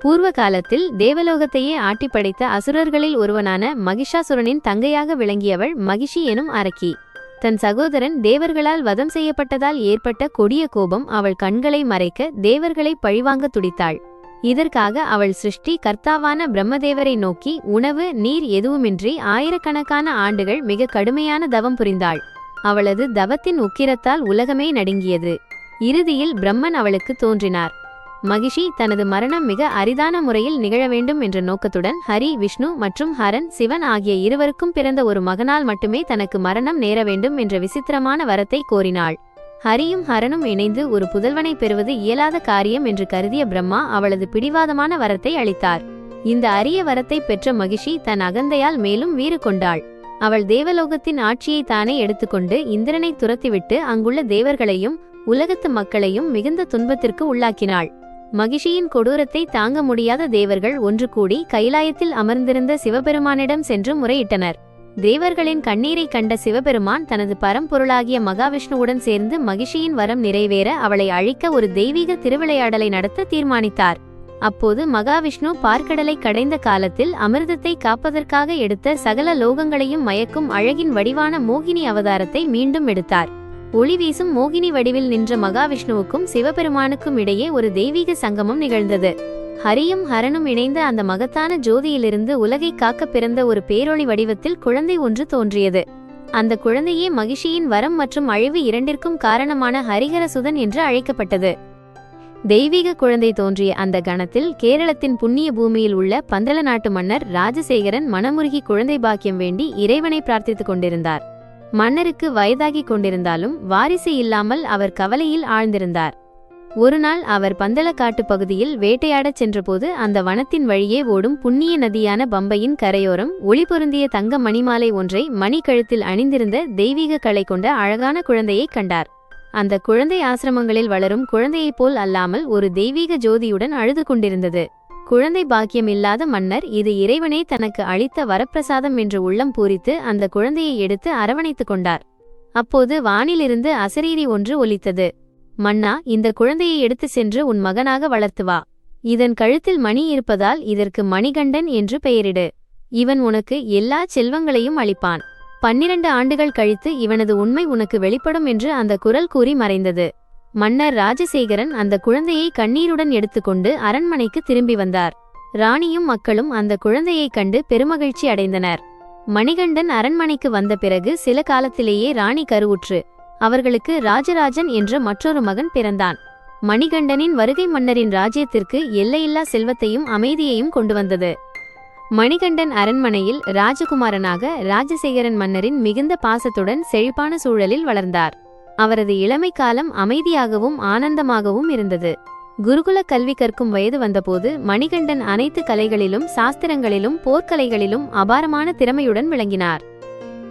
பூர்வ காலத்தில் தேவலோகத்தையே ஆட்டிப்படைத்த அசுரர்களில் ஒருவனான மகிஷாசுரனின் தங்கையாக விளங்கியவள் மகிஷி எனும் அரக்கி. தன் சகோதரன் தேவர்களால் வதம் செய்யப்பட்டதால் ஏற்பட்ட கொடிய கோபம் அவள் கண்களை மறைக்க தேவர்களை பழிவாங்க துடித்தாள். இதற்காக அவள் சிருஷ்டி கர்த்தாவான பிரம்மதேவரை நோக்கி உணவு நீர் எதுவுமின்றி ஆயிரக்கணக்கான ஆண்டுகள் மிக கடுமையான தவம் புரிந்தாள். அவளது தவத்தின் உக்கிரத்தால் உலகமே நடுங்கியது. இறுதியில் பிரம்மன் அவளுக்கு தோன்றினார். மகிஷி தனது மரணம் மிக அரிதான முறையில் நிகழ வேண்டும் என்ற நோக்கத்துடன் ஹரி விஷ்ணு மற்றும் ஹரன் சிவன் ஆகிய இருவருக்கும் பிறந்த ஒரு மகனால் மட்டுமே தனக்கு மரணம் நேர வேண்டும் என்ற விசித்திரமான வரத்தை கோரினாள். ஹரியும் ஹரனும் இணைந்து ஒரு புதல்வனை பெறுவது இயலாத காரியம் என்று கருதிய பிரம்மா அவளது பிடிவாதமான வரத்தை அளித்தார். இந்த அரிய வரத்தை பெற்ற மகிஷி தன் அகந்தையால் மேலும் வீறு கொண்டாள். அவள் தேவலோகத்தின் ஆட்சியை தானே எடுத்துக்கொண்டு இந்திரனை துரத்திவிட்டு அங்குள்ள தேவர்களையும் உலகத்து மக்களையும் மிகுந்த துன்பத்திற்கு உள்ளாக்கினாள். மகிஷியின் கொடூரத்தை தாங்க முடியாத தேவர்கள் ஒன்று கூடி கைலாயத்தில் அமர்ந்திருந்த சிவபெருமானிடம் சென்று முறையிட்டனர். தேவர்களின் கண்ணீரை கண்ட சிவபெருமான் தனது பரம்பொருளாகிய மகாவிஷ்ணுவுடன் சேர்ந்து மகிஷியின் வரம் நிறைவேற அவளை அழிக்க ஒரு தெய்வீக திருவிளையாடலை நடத்த தீர்மானித்தார். அப்போது மகாவிஷ்ணு பார்க்கடலை கடைந்த காலத்தில் அமிர்தத்தை காப்பதற்காக எடுத்த சகல லோகங்களையும் மயக்கும் அழகின் வடிவான மோகினி அவதாரத்தை மீண்டும் எடுத்தார். ஒளி வீசும் மோகினி வடிவில் நின்ற மகாவிஷ்ணுவுக்கும் சிவபெருமானுக்கும் இடையே ஒரு தெய்வீக சங்கமம் நிகழ்ந்தது. ஹரியும் ஹரனும் இணைந்த அந்த மகத்தான ஜோதியிலிருந்து உலகை காக்க பிறந்த ஒரு பேரொளி வடிவத்தில் குழந்தை ஒன்று தோன்றியது. அந்த குழந்தையே மகிஷியின் வரம் மற்றும் அழிவு இரண்டிற்கும் காரணமான ஹரிஹரசுதன் என்று அழைக்கப்பட்டது. தெய்வீக குழந்தை தோன்றிய அந்த கணத்தில் கேரளத்தின் புண்ணிய பூமியில் உள்ள பந்தள நாட்டு மன்னர் ராஜசேகரன் மனமுருகி குழந்தை பாக்கியம் வேண்டி இறைவனை பிரார்த்தித்துக் கொண்டிருந்தார். மன்னருக்கு வயதாகிக் கொண்டிருந்தாலும் வாரிசு இல்லாமல் அவர் கவலையில் ஆழ்ந்திருந்தார். ஒருநாள் அவர் பந்தளக்காட்டு பகுதியில் வேட்டையாடச் சென்றபோது அந்த வனத்தின் வழியே ஓடும் புண்ணிய நதியான பம்பையின் கரையோரம் ஒளி பொருந்திய தங்க மணிமாலை ஒன்றை மணிக்கழுத்தில் அணிந்திருந்த தெய்வீக கலை கொண்ட அழகான குழந்தையைக் கண்டார். அந்த குழந்தை ஆசிரமங்களில் வளரும் குழந்தையைப் போல் அல்லாமல் ஒரு தெய்வீக ஜோதியுடன் அழுது கொண்டிருந்தது. குழந்தை பாக்கியம் இல்லாத மன்னர் இது இறைவனே தனக்கு அளித்த வரப்பிரசாதம் என்று உள்ளம் பூரித்து அந்த குழந்தையை எடுத்து அரவணைத்துக் கொண்டார். அப்போது வானிலிருந்து அசரீரி ஒன்று ஒலித்தது. மன்னா இந்த குழந்தையை எடுத்து சென்று உன் மகனாக வளர்த்து வா. இதன் கழுத்தில் மணி இருப்பதால் இதற்கு மணிகண்டன் என்று பெயரிடு. இவன் உனக்கு எல்லா செல்வங்களையும் அளிப்பான். பன்னிரண்டு ஆண்டுகள் கழித்து இவனது உண்மை உனக்கு வெளிப்படும் என்று அந்த குரல் கூறி மறைந்தது. மன்னர் ராஜசேகரன் அந்த குழந்தையை கண்ணீருடன் எடுத்துக்கொண்டு அரண்மனைக்கு திரும்பி வந்தார். ராணியும் மக்களும் அந்த குழந்தையைக் கண்டு பெருமகிழ்ச்சி அடைந்தனர். மணிகண்டன் அரண்மனைக்கு வந்த பிறகு சில காலத்திலேயே ராணி கருவுற்று அவர்களுக்கு ராஜராஜன் என்ற மற்றொரு மகன் பிறந்தான். மணிகண்டனின் வருகை மன்னரின் ராஜ்யத்திற்கு எல்லையில்லா செல்வத்தையும் அமைதியையும் கொண்டு வந்தது. மணிகண்டன் அரண்மனையில் ராஜகுமாரனாக ராஜசேகரன் மன்னரின் மிகுந்த பாசத்துடன் செழிப்பான சூழலில் வளர்ந்தார். அவரது இளமை காலம் அமைதியாகவும் ஆனந்தமாகவும் இருந்தது. குருகுல கல்வி கற்கும் வயது வந்தபோது மணிகண்டன் அனைத்து கலைகளிலும் சாஸ்திரங்களிலும் போர்க்கலைகளிலும் அபாரமான திறமையுடன் விளங்கினார்.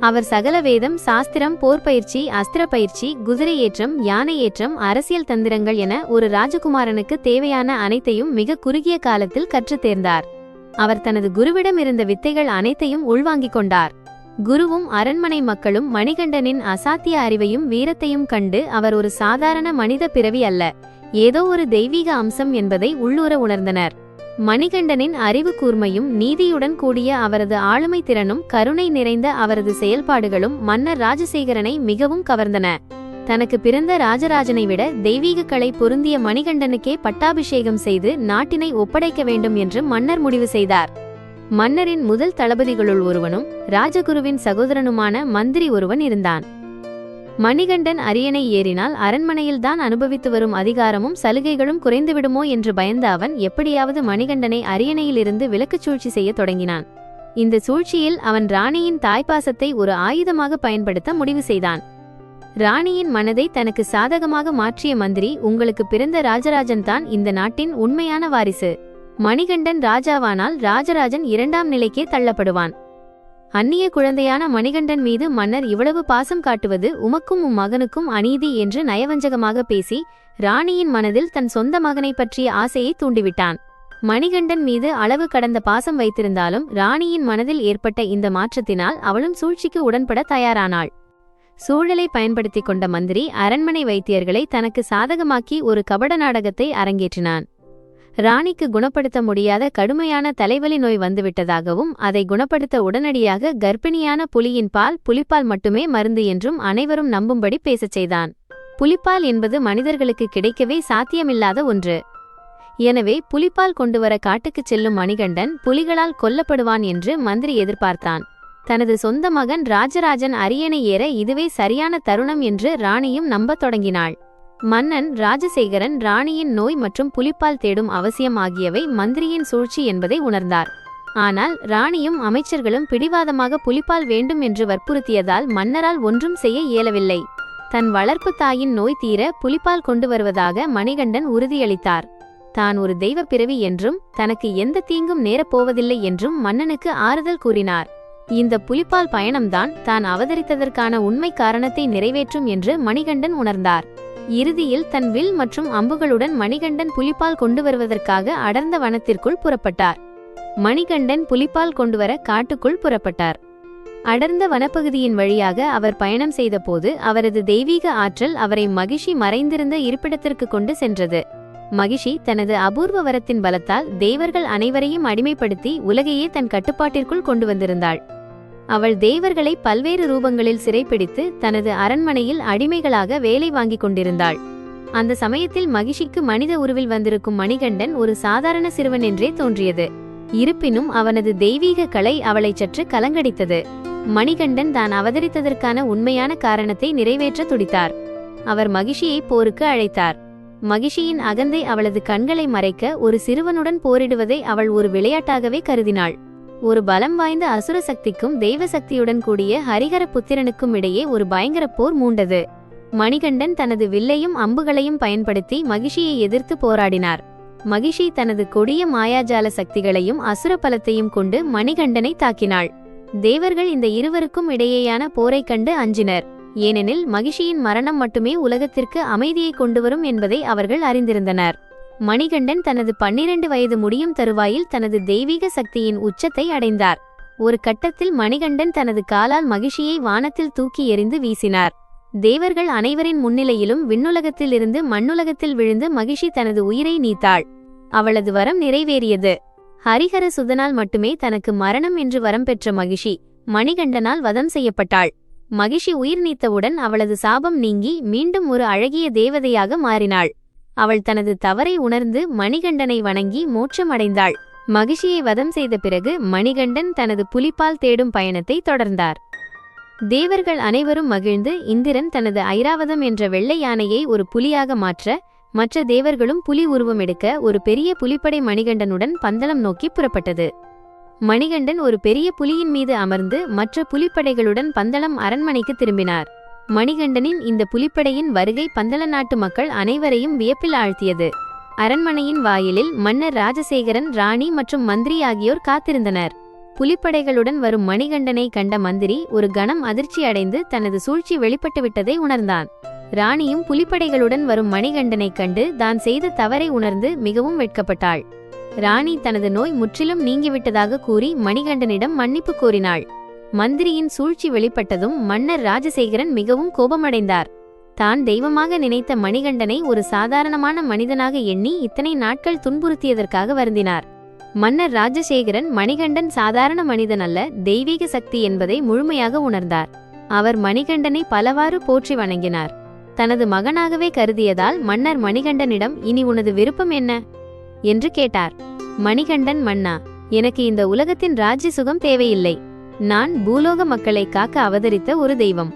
அவர் சகல வேதம் சாஸ்திரம் போர் பயிற்சி அஸ்திர பயிற்சி குதிரை ஏற்றம் யானை ஏற்றம் அரசியல் தந்திரங்கள் என ஒரு ராஜகுமாரனுக்கு தேவையான அனைத்தையும் மிக குறுகிய காலத்தில் கற்றுத் தேர்ந்தார். அவர் தனது குருவிடம் இருந்த வித்தைகள் அனைத்தையும் உள்வாங்கிக் கொண்டார். குருவும் அரண்மனை மக்களும் மணிகண்டனின் அசாத்திய அறிவையும் வீரத்தையும் கண்டு அவர் ஒரு சாதாரண மனித பிறவி அல்ல ஏதோ ஒரு தெய்வீக அம்சம் என்பதை உள்ளூர உணர்ந்தனர். மணிகண்டனின் அறிவு கூர்மையும் நீதியுடன் கூடிய அவரது ஆளுமை திறனும் கருணை நிறைந்த அவரது செயல்பாடுகளும் மன்னர் ராஜசேகரனை மிகவும் கவர்ந்தன. தனக்கு பிறந்த ராஜராஜனை விட தெய்வீக கலை பொருந்திய மணிகண்டனுக்கே பட்டாபிஷேகம் செய்து நாட்டினை ஒப்படைக்க வேண்டும் என்று மன்னர் முடிவு செய்தார். மன்னரின் முதல் தளபதிகளுள் ஒருவனும் ராஜகுருவின் சகோதரனுமான மந்திரி ஒருவன் இருந்தான். மணிகண்டன் அரியணை ஏறினால் அரண்மனையில்தான் அனுபவித்து வரும் அதிகாரமும் சலுகைகளும் குறைந்துவிடுமோ என்று பயந்த அவன் எப்படியாவது மணிகண்டனை அரியணையிலிருந்து விலக்குச் சூழ்ச்சி செய்ய தொடங்கினான். இந்த சூழ்ச்சியில் அவன் ராணியின் தாய்ப்பாசத்தை ஒரு ஆயுதமாக பயன்படுத்த முடிவு செய்தான். ராணியின் மனதை தனக்கு சாதகமாக மாற்றிய மந்திரி உங்களுக்கு பிறந்த ராஜராஜன் தான் இந்த நாட்டின் உண்மையான வாரிசு. மணிகண்டன் ராஜாவானால் ராஜராஜன் இரண்டாம் நிலைக்கே தள்ளப்படுவான். அந்நிய குழந்தையான மணிகண்டன் மீது மன்னர் இவ்வளவு பாசம் காட்டுவது உமக்கும் உம் மகனுக்கும் அநீதி என்று நயவஞ்சகமாக பேசி ராணியின் மனதில் தன் சொந்த மகனை பற்றிய ஆசையை தூண்டிவிட்டான். மணிகண்டன் மீது அளவு கடந்த பாசம் வைத்திருந்தாலும் ராணியின் மனதில் ஏற்பட்ட இந்த மாற்றத்தினால் அவளும் சூழ்ச்சிக்கு உடன்பட தயாரானாள். சூழலை பயன்படுத்திக் கொண்ட மந்திரி அரண்மனை வைத்தியர்களை தனக்கு சாதகமாக்கி ஒரு கபட நாடகத்தை அரங்கேற்றினான். ராணிக்கு குணப்படுத்த முடியாத கடுமையான தலைவலி நோய் வந்துவிட்டதாகவும் அதை குணப்படுத்த உடனடியாக கர்ப்பிணியான புலியின் பால் புலிப்பால் மட்டுமே மருந்து என்றும் அனைவரும் நம்பும்படி பேசச் செய்தான். புலிப்பால் என்பது மனிதர்களுக்கு கிடைக்கவே சாத்தியமில்லாத ஒன்று. எனவே புலிப்பால் கொண்டுவர காட்டுக்குச் செல்லும் மணிகண்டன் புலிகளால் கொல்லப்படுவான் என்று மந்திரி எதிர்பார்த்தான். தனது சொந்த மகன் ராஜராஜன் அரியணை ஏற இதுவே சரியான தருணம் என்று ராணியும் நம்பத் தொடங்கினாள். மன்னன் ராஜசேகரன் ராணியின் நோய் மற்றும் புலிப்பால் தேடும் அவசியம் ஆகியவை மந்திரியின் சூழ்ச்சி என்பதை உணர்ந்தார். ஆனால் ராணியும் அமைச்சர்களும் பிடிவாதமாக புலிப்பால் வேண்டும் என்று வற்புறுத்தியதால் மன்னரால் ஒன்றும் செய்ய இயலவில்லை. தன் வளர்ப்பு தாயின் நோய் தீர புலிப்பால் கொண்டு வருவதாக மணிகண்டன் உறுதியளித்தார். தான் ஒரு தெய்வ பிறவி என்றும் தனக்கு எந்த தீங்கும் நேரப்போவதில்லை என்றும் மன்னனுக்கு ஆறுதல் கூறினார். இந்த புலிப்பால் பயணம்தான் தான் அவதரித்ததற்கான உண்மை காரணத்தை நிறைவேற்றும் என்று மணிகண்டன் உணர்ந்தார். இறுதியில் தன் வில் மற்றும் அம்புகளுடன் மணிகண்டன் புலிப்பால் கொண்டு வருவதற்காக அடர்ந்த வனத்திற்குள் புறப்பட்டார். மணிகண்டன் புலிப்பால் கொண்டுவர காட்டுக்குள் புறப்பட்டார். அடர்ந்த வனப்பகுதியின் வழியாக அவர் பயணம் செய்தபோது அவரது தெய்வீக ஆற்றல் அவரை மகிஷி மறைந்திருந்த இருப்பிடத்திற்கு கொண்டு சென்றது. மகிஷி தனது அபூர்வ வரத்தின் பலத்தால் தேவர்கள் அனைவரையும் அடிமைப்படுத்தி உலகையே தன் கட்டுப்பாட்டிற்குள் கொண்டு வந்திருந்தாள். அவள் தேவர்களை பல்வேறு ரூபங்களில் சிறைப்பிடித்து தனது அரண்மனையில் அடிமைகளாக வேலை வாங்கிக் கொண்டிருந்தாள். அந்த சமயத்தில் மகிஷிக்கு மனித உருவில் வந்திருக்கும் மணிகண்டன் ஒரு சாதாரண சிறுவன் என்றே தோன்றியது. இருப்பினும் அவனது தெய்வீக கலை அவளை சற்று கலங்கடித்தது. மணிகண்டன் தான் அவதரித்ததற்கான உண்மையான காரணத்தை நிறைவேற்ற துடித்தார். அவர் மகிஷியை போருக்கு அழைத்தார். மகிஷியின் அகந்தை அவளது கண்களை மறைக்க ஒரு சிறுவனுடன் போரிடுவதை அவள் ஒரு விளையாட்டாகவே கருதினாள். ஒரு பலம் வாய்ந்த அசுர சக்திக்கும் தெய்வ சக்தியுடன் கூடிய ஹரிகர புத்திரனுக்கும் இடையே ஒரு பயங்கர போர் மூண்டது. மணிகண்டன் தனது வில்லையும் அம்புகளையும் பயன்படுத்தி மகிஷியை எதிர்த்து போராடினார். மகிஷி தனது கொடிய மாயாஜால சக்திகளையும் அசுர பலத்தையும் கொண்டு மணிகண்டனை தாக்கினாள். தேவர்கள் இந்த இருவருக்கும் இடையேயான போரைக் கண்டு அஞ்சினர். ஏனெனில் மகிஷியின் மரணம் மட்டுமே உலகத்திற்கு அமைதியை கொண்டுவரும் என்பதை அவர்கள் அறிந்திருந்தனர். மணிகண்டன் தனது பன்னிரண்டு வயது முடியும் தருவாயில் தனது தெய்வீக சக்தியின் உச்சத்தை அடைந்தார். ஒரு கட்டத்தில் மணிகண்டன் தனது காலால் மகிஷியை வானத்தில் தூக்கி எறிந்து வீசினார். தேவர்கள் அனைவரின் முன்னிலையிலும் விண்ணுலகத்திலிருந்து மண்ணுலகத்தில் விழுந்து மகிஷி தனது உயிரை நீத்தாள். அவளது வரம் நிறைவேறியது. ஹரிஹர சுதனால் மட்டுமே தனக்கு மரணம் என்று வரம் பெற்ற மகிஷி மணிகண்டனால் வதம் செய்யப்பட்டாள். மகிஷி உயிர் நீத்தவுடன் அவளது சாபம் நீங்கி மீண்டும் ஒரு அழகிய தேவதையாக மாறினாள். அவள் தனது தவறை உணர்ந்து மணிகண்டனை வணங்கி மோட்சமடைந்தாள். மகிஷியை வதம் செய்த பிறகு மணிகண்டன் தனது புலிப்பால் தேடும் பயணத்தை தொடர்ந்தார். தேவர்கள் அனைவரும் மகிழ்ந்து இந்திரன் தனது ஐராவதம் என்ற வெள்ளை யானையை ஒரு புலியாக மாற்ற மற்ற தேவர்களும் புலி உருவம் எடுக்க ஒரு பெரிய புலிப்படை மணிகண்டனுடன் பந்தளம் நோக்கி புறப்பட்டது. மணிகண்டன் ஒரு பெரிய புலியின் மீது அமர்ந்து மற்ற புலிப்படைகளுடன் பந்தளம் அரண்மனைக்கு திரும்பினார். மணிகண்டனின் இந்த புலிப்படையின் வருகை பந்தள நாட்டு மக்கள் அனைவரையும் வியப்பில் ஆழ்த்தியது. அரண்மனையின் வாயிலில் மன்னர் ராஜசேகரன் ராணி மற்றும் மந்திரி ஆகியோர் காத்திருந்தனர். புலிப்படைகளுடன் வரும் மணிகண்டனை கண்ட மந்திரி ஒரு கணம் அதிர்ச்சி அடைந்து தனது சூழ்ச்சி வெளிப்பட்டுவிட்டதை உணர்ந்தான். ராணியும் புலிப்படைகளுடன் வரும் மணிகண்டனை கண்டு தான் செய்த தவறை உணர்ந்து மிகவும் வெட்கப்பட்டாள். ராணி தனது நோய் முற்றிலும் நீங்கிவிட்டதாக கூறி மணிகண்டனிடம் மன்னிப்பு கோரினாள். மந்திரியின் சூழ்ச்சி வெளிப்பட்டதும் மன்னர் ராஜசேகரன் மிகவும் கோபமடைந்தார். தான் தெய்வமாக நினைத்த மணிகண்டனை ஒரு சாதாரணமான மனிதனாக எண்ணி இத்தனை நாட்கள் துன்புறுத்தியதற்காக வருந்தினார். மன்னர் ராஜசேகரன் மணிகண்டன் சாதாரண மனிதன் அல்ல தெய்வீக சக்தி என்பதை முழுமையாக உணர்ந்தார். அவர் மணிகண்டனை பலவாறு போற்றி வணங்கினார். தனது மகனாகவே கருதியதால் மன்னர் மணிகண்டனிடம் இனி உனது விருப்பம் என்ன என்று கேட்டார். மணிகண்டன் மன்னா எனக்கு இந்த உலகத்தின் ராஜ்ய சுகம் தேவையில்லை. நான் பூலோக மக்களை காக்க அவதரித்த ஒரு தெய்வம்.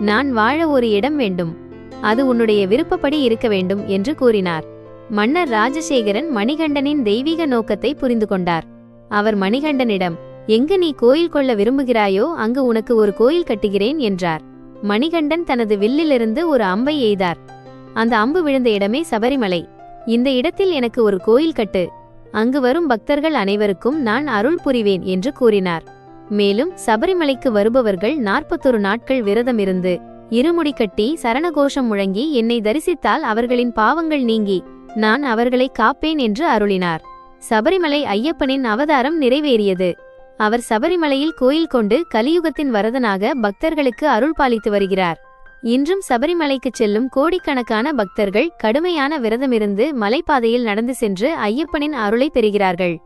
நான் வாழ ஒரு இடம் வேண்டும். அது உன்னுடைய விருப்பப்படி இருக்க வேண்டும் என்று கூறினார். மன்னர் ராஜசேகரன் மணிகண்டனின் தெய்வீக நோக்கத்தை புரிந்து கொண்டார். அவர் மணிகண்டனிடம் எங்கு நீ கோயில் கொள்ள விரும்புகிறாயோ அங்கு உனக்கு ஒரு கோயில் கட்டுகிறேன் என்றார். மணிகண்டன் தனது வில்லிலிருந்து ஒரு அம்பை எய்தார். அந்த அம்பு விழுந்த இடமே சபரிமலை. இந்த இடத்தில் எனக்கு ஒரு கோயில் கட்டு. அங்கு வரும் பக்தர்கள் அனைவருக்கும் நான் அருள் புரிவேன் என்று கூறினார். மேலும் சபரிமலைக்கு வருபவர்கள் நாற்பத்தொரு நாட்கள் விரதமிருந்து இருமுடி கட்டி சரணகோஷம் முழங்கி என்னை தரிசித்தால் அவர்களின் பாவங்கள் நீங்கி நான் அவர்களை காப்பேன் என்று அருளினார். சபரிமலை ஐயப்பனின் அவதாரம் நிறைவேறியது. அவர் சபரிமலையில் கோயில் கொண்டு கலியுகத்தின் வரதனாக பக்தர்களுக்கு அருள் பாலித்து வருகிறார். இன்றும் சபரிமலைக்குச் செல்லும் கோடிக்கணக்கான பக்தர்கள் கடுமையான விரதமிருந்து மலைப்பாதையில் நடந்து சென்று ஐயப்பனின் அருளை பெறுகிறார்கள்.